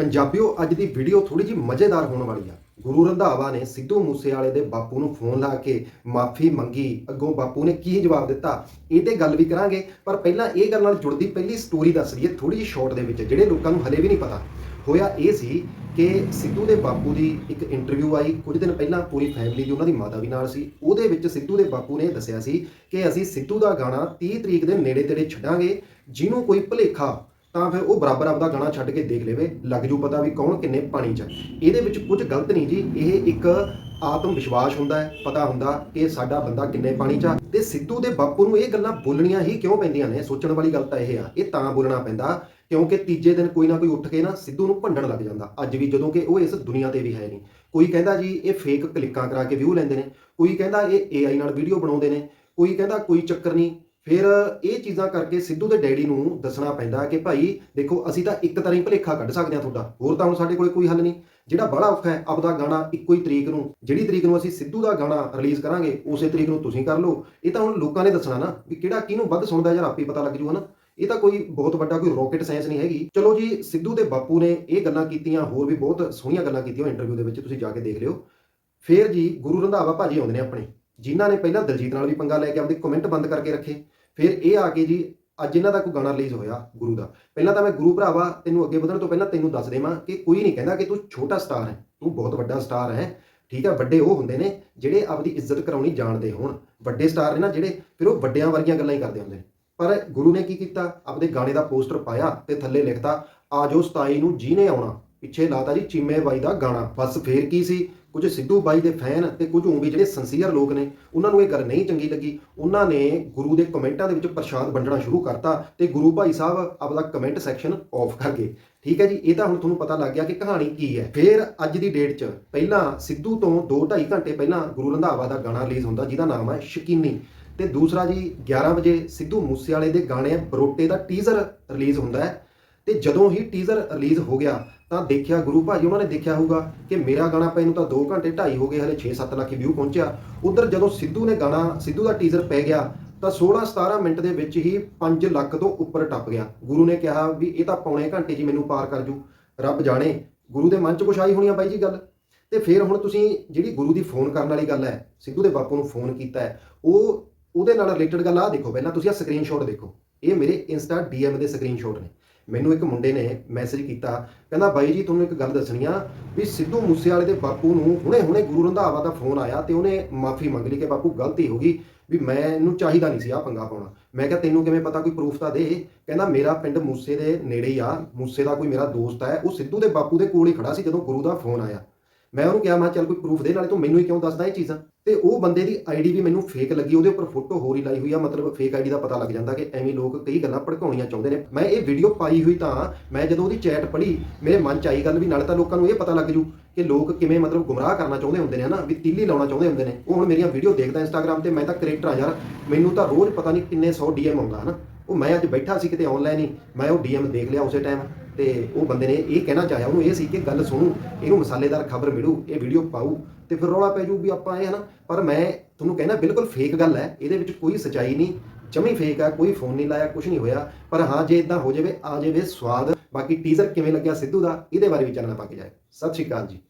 ਪੰਜਾਬੀਓ, ਅੱਜ ਦੀ ਵੀਡੀਓ ਥੋੜੀ ਜਿਹੀ ਮਜ਼ੇਦਾਰ ਹੋਣ ਵਾਲੀ ਆ। ਗੁਰੂ ਰੰਧਾਵਾ ਨੇ ਸਿੱਧੂ ਮੂਸੇਵਾਲੇ ਦੇ ਬਾਪੂ ਨੂੰ ਫੋਨ ਲਾ ਕੇ ਮਾਫੀ ਮੰਗੀ। ਅੱਗੋਂ ਬਾਪੂ ਨੇ ਕੀ ਜਵਾਬ ਦਿੱਤਾ? ਇਹ ਤੇ ਗੱਲ ਵੀ ਕਰਾਂਗੇ, ਪਰ ਪਹਿਲਾਂ ਇਹ ਗੱਲ ਨਾਲ ਜੁੜਦੀ ਪਹਿਲੀ ਸਟੋਰੀ ਦੱਸ ਦਈਏ ਥੋੜੀ ਜਿਹੀ ਸ਼ਾਰਟ ਦੇ ਵਿੱਚ, ਜਿਹੜੇ ਲੋਕਾਂ ਨੂੰ ਹਲੇ ਵੀ ਨਹੀਂ ਪਤਾ। ਹੋਇਆ ਇਹ ਸੀ ਕਿ ਸਿੱਧੂ ਦੇ ਬਾਪੂ ਦੀ ਇੱਕ ਇੰਟਰਵਿਊ ਆਈ। ਕੁਝ ਦਿਨ ਪਹਿਲਾਂ ਪੂਰੀ ਫੈਮਿਲੀ ਦੀ ਉਹਨਾਂ ਦੀ ਮਾਤਾ ਵੀ ਨਾਲ ਸੀ। ਉਹਦੇ ਵਿੱਚ ਸਿੱਧੂ ਦੇ ਬਾਪੂ ਨੇ ਦੱਸਿਆ ਸੀ ਕਿ ਅਸੀਂ ਸਿੱਧੂ ਦਾ ਗਾਣਾ 30 ਤਰੀਕ ਦੇ ਨੇੜੇ ਤੇੜੇ ਛੱਡਾਂਗੇ। ਜਿਹਨੂੰ ਕੋਈ ਭੁਲੇਖਾ ਤਾਂ ਫਿਰ ਉਹ ਬਰਾਬਰ ਆਪਦਾ ਗਾਣਾ ਛੱਡ ਕੇ ਦੇਖ ਲਵੇ, ਲੱਗ ਜੂ ਪਤਾ ਵੀ ਕੌਣ ਕਿੰਨੇ ਪਾਣੀ 'ਚ ਇਹਦੇ ਵਿੱਚ ਕੁਝ ਗਲਤ ਨਹੀਂ ਜੀ, ਇਹ ਇੱਕ ਆਤਮ ਵਿਸ਼ਵਾਸ ਹੁੰਦਾ ਹੈ, ਪਤਾ ਹੁੰਦਾ ਕਿ ਸਾਡਾ ਬੰਦਾ ਕਿੰਨੇ ਪਾਣੀ 'ਚ ਆ। ਤੇ ਸਿੱਧੂ ਦੇ ਬਾਪੂ ਨੂੰ ਇਹ ਗੱਲਾਂ ਬੋਲਣੀਆਂ ਹੀ ਕਿਉਂ ਪੈਂਦੀਆਂ ਨੇ? ਸੋਚਣ ਵਾਲੀ ਗੱਲ ਤਾਂ ਇਹ ਆ, ਇਹ ਤਾਂ ਬੋਲਣਾ ਪੈਂਦਾ ਕਿਉਂਕਿ ਤੀਜੇ ਦਿਨ ਕੋਈ ਨਾ ਕੋਈ ਉੱਠ ਕੇ ਨਾ ਸਿੱਧੂ ਨੂੰ ਭੰਡਣ ਲੱਗ ਜਾਂਦਾ। ਅੱਜ ਵੀ ਜਦੋਂ ਕਿ ਉਹ ਇਸ ਦੁਨੀਆ ਤੇ ਵੀ ਹੈ ਨਹੀਂ। ਕੋਈ ਕਹਿੰਦਾ ਜੀ ਇਹ ਫੇਕ ਕਲਿੱਕਾਂ ਕਰਾ ਕੇ ਵਿਊ ਲੈਂਦੇ ਨੇ, ਕੋਈ ਕਹਿੰਦਾ ਇਹ AI ਨਾਲ ਵੀਡੀਓ ਬਣਾਉਂਦੇ ਨੇ, ਕੋਈ ਕਹਿੰਦਾ ਕੋਈ ਚੱਕਰ ਨਹੀਂ। ਫਿਰ ਇਹ ਚੀਜ਼ਾਂ ਕਰਕੇ ਸਿੱਧੂ ਦੇ ਡੈਡੀ ਨੂੰ ਦੱਸਣਾ ਪੈਂਦਾ ਕਿ ਭਾਈ, ਦੇਖੋ, ਅਸੀਂ ਤਾਂ ਇੱਕ ਤਰ੍ਹਾਂ ਹੀ ਭਲੇਖਾ ਕੱਢ ਸਕਦੇ ਹਾਂ ਤੁਹਾਡਾ। ਹੋਰ ਤਾਂ ਹੁਣ ਸਾਡੇ ਕੋਲੇ ਕੋਈ ਹੱਲ ਨਹੀਂ। ਜਿਹੜਾ ਬੜਾ ਔਖਾ ਹੈ, ਆਪਦਾ ਗਾਣਾ ਇੱਕੋ ਹੀ ਤਰੀਕ ਨੂੰ, ਜਿਹੜੀ ਤਰੀਕ ਨੂੰ ਅਸੀਂ ਸਿੱਧੂ ਦਾ ਗਾਣਾ ਰਿਲੀਜ਼ ਕਰਾਂਗੇ, ਉਸੇ ਤਰੀਕ ਨੂੰ ਤੁਸੀਂ ਕਰ ਲਓ। ਇਹ ਤਾਂ ਹੁਣ ਲੋਕਾਂ ਨੇ ਦੱਸਣਾ ਨਾ ਵੀ ਕਿਹੜਾ ਕਿਹਨੂੰ ਵੱਧ ਸੁਣਦਾ ਯਾਰ ਆਪੇ ਪਤਾ ਲੱਗ ਜੂ, ਹਨਾ? ਇਹ ਤਾਂ ਕੋਈ ਬਹੁਤ ਵੱਡਾ ਕੋਈ ਰੌਕਟ ਸਾਇੰਸ ਨਹੀਂ ਹੈਗੀ। ਚਲੋ ਜੀ, ਸਿੱਧੂ ਦੇ ਬਾਪੂ ਨੇ ਇਹ ਗੱਲਾਂ ਕੀਤੀਆਂ, ਹੋਰ ਵੀ ਬਹੁਤ ਸੋਹਣੀਆਂ ਗੱਲਾਂ ਕੀਤੀਆਂ ਇੰਟਰਵਿਊ ਦੇ ਵਿੱਚ, ਤੁਸੀਂ ਜਾ ਕੇ ਦੇਖ ਲਿਓ। ਫਿਰ ਜੀ, ਗੁਰੂ ਰੰਧਾਵਾ ਭਾਜੀ ਆਉਂਦੇ ਨੇ ਆਪਣੇ। ਜਿਨ੍ਹਾਂ ਨੇ ਪਹਿਲਾਂ ਦਲਜੀਤ ਨਾਲ ਵੀ ਪੰਗਾ ਲੈ ਕੇ ਆਪਦੇ ਕਮੈਂਟ ਬੰਦ ਕਰਕੇ ਰੱਖੇ, ਫਿਰ ਇਹ ਆ ਕੇ ਜੀ, ਅੱਜ ਇਹਨਾਂ ਦਾ ਕੋਈ ਗਾਣਾ ਰਿਲੀਜ਼ ਹੋਇਆ ਗੁਰੂ ਦਾ। ਪਹਿਲਾਂ ਤਾਂ ਮੈਂ ਗੁਰੂ ਭਰਾਵਾ, ਤੈਨੂੰ ਅੱਗੇ ਵਧਣ ਤੋਂ ਪਹਿਲਾਂ ਤੈਨੂੰ ਦੱਸ ਦੇਵਾਂ ਕਿ ਕੋਈ ਨਹੀਂ ਕਹਿੰਦਾ ਕਿ ਤੂੰ ਛੋਟਾ ਸਟਾਰ ਹੈ, ਤੂੰ ਬਹੁਤ ਵੱਡਾ ਸਟਾਰ ਹੈ, ਠੀਕ ਹੈ ਵੱਡੇ ਉਹ ਹੁੰਦੇ ਨੇ ਜਿਹੜੇ ਆਪਦੀ ਇੱਜ਼ਤ ਕਰਾਉਣੀ ਜਾਣਦੇ ਹੋਣ, ਵੱਡੇ ਸਟਾਰ ਨੇ ਨਾ ਜਿਹੜੇ ਫਿਰ ਉਹ ਵੱਡਿਆਂ ਵਰਗੀਆਂ ਗੱਲਾਂ ਹੀ ਕਰਦੇ ਹੁੰਦੇ ਨੇ। ਪਰ ਗੁਰੂ ਨੇ ਕੀ ਕੀਤਾ? ਆਪਦੇ ਗਾਣੇ ਦਾ ਪੋਸਟਰ ਪਾਇਆ ਤੇ ਥੱਲੇ ਲਿਖਤਾ, ਆਜੋ 27 ਨੂੰ ਜਿਹਨੇ ਆਉਣਾ। ਪਿੱਛੇ ਲਾਤਾ ਜੀ ਚੀਮੇ ਬਾਈ ਦਾ ਗਾਣਾ। ਬਸ ਫੇਰ ਕੀ ਸੀ? ਕੁਝ ਸਿੱਧੂ ਬਾਈ ਦੇ ਫੈਨ ਤੇ ਕੁਝ ਉਹ ਵੀ ਜਿਹੜੇ ਸੰਸੀਅਰ ਲੋਕ ਨੇ, ਉਹਨਾਂ ਨੂੰ ਇਹ ਗੱਲ ਨਹੀਂ ਚੰਗੀ ਲੱਗੀ। ਉਹਨਾਂ ਨੇ ਗੁਰੂ ਦੇ ਕਮੈਂਟਾਂ ਦੇ ਵਿੱਚ ਪ੍ਰਸ਼ਾਦ ਵੰਡਣਾ ਸ਼ੁਰੂ ਕਰਤਾ ਤੇ ਗੁਰੂ ਭਾਈ ਸਾਹਿਬ ਆਪਦਾ ਕਮੈਂਟ ਸੈਕਸ਼ਨ ਆਫ ਕਰ ਗਏ। ਠੀਕ ਹੈ ਜੀ, ਇਹ ਤਾਂ ਹੁਣ ਤੁਹਾਨੂੰ ਪਤਾ ਲੱਗ ਗਿਆ ਕਿ ਕਹਾਣੀ ਕੀ ਹੈ। ਫਿਰ ਅੱਜ ਦੀ ਡੇਟ 'ਚ ਪਹਿਲਾਂ ਸਿੱਧੂ ਤੋਂ 2.5 ਘੰਟੇ ਪਹਿਲਾਂ ਗੁਰੂ ਰੰਧਾਵਾ ਦਾ ਗਾਣਾ ਰਿਲੀਜ਼ ਹੁੰਦਾ, ਜਿਹਦਾ ਨਾਮ ਹੈ ਸ਼ਕੀਨੀ। ਤੇ ਦੂਸਰਾ ਜੀ 11 ਵਜੇ ਸਿੱਧੂ ਮੂਸੇਵਾਲੇ ਦੇ ਗਾਣੇ ਬਰੋਟੇ ਦਾ ਟੀਜ਼ਰ ਰਿਲੀਜ਼ ਹੁੰਦਾ ਹੈ। ਤੇ ਜਦੋਂ ਹੀ ਟੀਜ਼ਰ ਰਿਲੀਜ਼ ਹੋ ਗਿਆ, ਤਾਂ ਦੇਖਿਆ ਗੁਰੂ ਭਾਜੀ ਉਹਨਾਂ ਨੇ ਦੇਖਿਆ ਹੋਊਗਾ ਕਿ ਮੇਰਾ ਗਾਣਾ ਪੈ ਨੂੰ ਤਾਂ 2 ਘੰਟੇ 2.5 ਹੋ ਗਏ, ਹਲੇ 6-7 ਲੱਖ ਵਿਊ ਪਹੁੰਚਿਆ। ਉਧਰ ਜਦੋਂ ਸਿੱਧੂ ਨੇ ਗਾਣਾ, ਸਿੱਧੂ ਦਾ ਟੀਜ਼ਰ ਪੈ ਗਿਆ, ਤਾਂ 16-17 ਮਿੰਟ ਦੇ ਵਿੱਚ ਹੀ 5 ਲੱਖ ਤੋਂ ਉੱਪਰ ਟੱਪ ਗਿਆ। ਗੁਰੂ ਨੇ ਕਿਹਾ ਵੀ ਇਹ ਤਾਂ ਪੌਣੇ ਘੰਟੇ 'ਚ ਮੈਨੂੰ ਪਾਰ ਕਰ ਜੂ। ਰੱਬ ਜਾਣੇ, ਗੁਰੂ ਦੇ ਮਨ 'ਚ ਕੁਛ ਆਈ ਹੋਣੀ ਆ ਬਾਈ ਜੀ ਗੱਲ? ਤੇ ਫਿਰ ਹੁਣ ਤੁਸੀਂ ਜਿਹੜੀ ਗੁਰੂ ਦੀ ਫੋਨ ਕਰਨ ਵਾਲੀ ਗੱਲ ਹੈ, ਸਿੱਧੂ ਦੇ ਬਾਪੂ ਨੂੰ ਫੋਨ ਕੀਤਾ ਹੈ, ਉਹ, ਉਹਦੇ ਨਾਲ ਰਿਲੇਟਡ ਗੱਲ ਆ ਦੇਖੋ, ਪਹਿਲਾਂ ਤੁਸੀਂ ਆ ਸਕਰੀਨਸ਼ਾਟ ਦੇਖੋ। ਇਹ ਮੇਰੇ ਇੰਸਟਾ ਡੀਐਮ ਦੇ ਸਕਰੀਨਸ਼ਾਟ ਨੇ। ਮੈਨੂੰ ਇੱਕ ਮੁੰਡੇ ਨੇ ਮੈਸੇਜ ਕੀਤਾ, ਕਹਿੰਦਾ, ਬਾਈ ਜੀ, ਤੁਹਾਨੂੰ ਇੱਕ ਗੱਲ ਦੱਸਣੀ ਆ ਵੀ ਸਿੱਧੂ ਮੂਸੇਵਾਲੇ ਦੇ ਬਾਪੂ ਨੂੰ ਹੁਣੇ ਹੁਣੇ ਗੁਰੂ ਰੰਧਾਵਾ ਦਾ ਫੋਨ ਆਇਆ ਤੇ ਉਹਨੇ ਮਾਫੀ ਮੰਗ ਲਈ ਕਿ ਬਾਪੂ ਗਲਤੀ ਹੋ ਗਈ ਵੀ ਮੈਨੂੰ ਚਾਹੀਦਾ ਨਹੀਂ ਸੀ ਆ ਪੰਗਾ ਪਾਉਣਾ। ਮੈਂ ਕਿਹਾ, ਤੈਨੂੰ ਕਿਵੇਂ ਪਤਾ, ਕੋਈ ਪ੍ਰੂਫ ਤਾਂ ਦੇ? ਕਹਿੰਦਾ, ਮੇਰਾ ਪਿੰਡ ਮੂਸੇ ਦੇ ਨੇੜੇ ਹੀ ਆ, ਮੂਸੇ ਦਾ ਕੋਈ ਮੇਰਾ ਦੋਸਤ ਹੈ, ਉਹ ਸਿੱਧੂ ਦੇ ਬਾਪੂ ਦੇ ਕੋਲ ਹੀ ਖੜਾ ਸੀ ਜਦੋਂ ਗੁਰੂ ਦਾ ਫੋਨ ਆਇਆ। ਮੈਂ ਉਹਨੂੰ ਕਿਹਾ, ਮੈਂ ਕਿਹਾ, ਚੱਲ ਕੋਈ ਪ੍ਰੂਫ ਦੇ, ਨਾਲੇ ਤੂੰ ਮੈਨੂੰ ਹੀ ਕਿਉਂ ਦੱਸਦਾ ਇਹ ਚੀਜ਼ਾਂ? ਤੇ ਉਹ ਬੰਦੇ ਦੀ ਆਈਡੀ ਵੀ ਮੈਨੂੰ ਫੇਕ ਲੱਗੀ, ਉਹਦੇ ਉੱਪਰ ਫੋਟੋ ਹੋਰ ਹੀ ਲਾਈ ਹੋਈ ਆ, ਮਤਲਬ ਫੇਕ ਆਈਡੀ ਦਾ ਪਤਾ ਲੱਗ ਜਾਂਦਾ ਕਿ ਐਵੇਂ ਲੋਕ ਕਈ ਗੱਲਾਂ ਭੜਕਾਉਣੀਆਂ ਚਾਹੁੰਦੇ ਨੇ। ਮੈਂ ਇਹ ਵੀਡੀਓ ਪਾਈ ਹੋਈ ਤਾਂ ਮੈਂ ਜਦੋਂ ਉਹਦੀ ਚੈਟ ਪੜ੍ਹੀ, ਮੇਰੇ ਮਨ ਚ ਆਈ ਗੱਲ ਵੀ ਨਾਲੇ ਤਾਂ ਲੋਕਾਂ ਨੂੰ ਇਹ ਪਤਾ ਲੱਗ ਜੂ ਕਿ ਲੋਕ ਕਿਵੇਂ ਮਤਲਬ ਗੁੰਮਰਾਹ ਕਰਨਾ ਚਾਹੁੰਦੇ ਹੁੰਦੇ ਨੇ, ਹਨਾ? ਵੀ ਤੀਲੀ ਲਾਉਣਾ ਚਾਹੁੰਦੇ ਹੁੰਦੇ ਨੇ। ਉਹ ਹੁਣ ਮੇਰੀਆਂ ਵੀਡੀਓ ਦੇਖਦਾ ਇੰਸਟਾਗ੍ਰam ਤੇ, ਮੈਂ ਤਾਂ ਕ੍ਰੀਏਟਰ ਆ ਯਾਰ। ਮੈਨੂੰ ਤਾਂ ਰੋਜ਼ ਪਤਾ ਨਹੀਂ ਕਿੰਨੇ 100 ਡੀਐਮ ਆਉਂਦਾ, ਹਨਾ? ਉਹ ਮੈਂ ਅੱਜ ਬੈਠਾ ਸੀ ਕਿਤੇ ਆਨਲਾਈਨ ਹੀ, ਮੈਂ ਉਹ ਡੀਐਮ ਦੇਖ ਲਿਆ ਉਸੇ ਟਾਈਮ ਤੇ ਉਹ ਬੰਦੇ ਨੇ ਇਹ ਕਹਿਣਾ ਚਾਹਿਆ, ਉਹਨੂੰ ਇਹ ਸੀ ਕਿ ਗੱਲ ਸੁਣੂ, ਇਹਨੂੰ ਮਸਾਲੇਦਾਰ ਖਬਰ ਮਿਲੂ, ਇਹ ਵੀਡੀਓ ਪਾਉ ਤੇ ਫਿਰ ਰੌਲਾ ਪੈ ਜੂ ਵੀ ਆਪਾਂ ਇਹ ਹਨਾ, ਪਰ ਮੈਂ ਤੁਹਾਨੂੰ ਕਹਿਣਾ ਬਿਲਕੁਲ ਫੇਕ ਗੱਲ ਹੈ, ਇਹਦੇ ਵਿੱਚ ਕੋਈ ਸਚਾਈ ਨਹੀਂ, ਜਮੀ ਫੇਕ ਹੈ, ਕੋਈ ਫੋਨ ਨਹੀਂ ਲਾਇਆ ਕੁਝ ਨਹੀਂ ਹੋਇਆ, ਪਰ ਹਾਂ, ਜੇ ਇਦਾਂ ਹੋ ਜਾਵੇ, ਆ ਜਾਵੇ ਸਵਾਦ। ਬਾਕੀ ਟੀਜ਼ਰ ਕਿਵੇਂ ਲੱਗਿਆ ਸਿੱਧੂ ਦਾ, ਇਹਦੇ ਬਾਰੇ ਵੀ ਚਾਨਣਾ ਪਾ ਕੇ ਜਾਏ ਸਤਿ ਸ਼੍ਰੀ ਅਕਾਲ ਜੀ।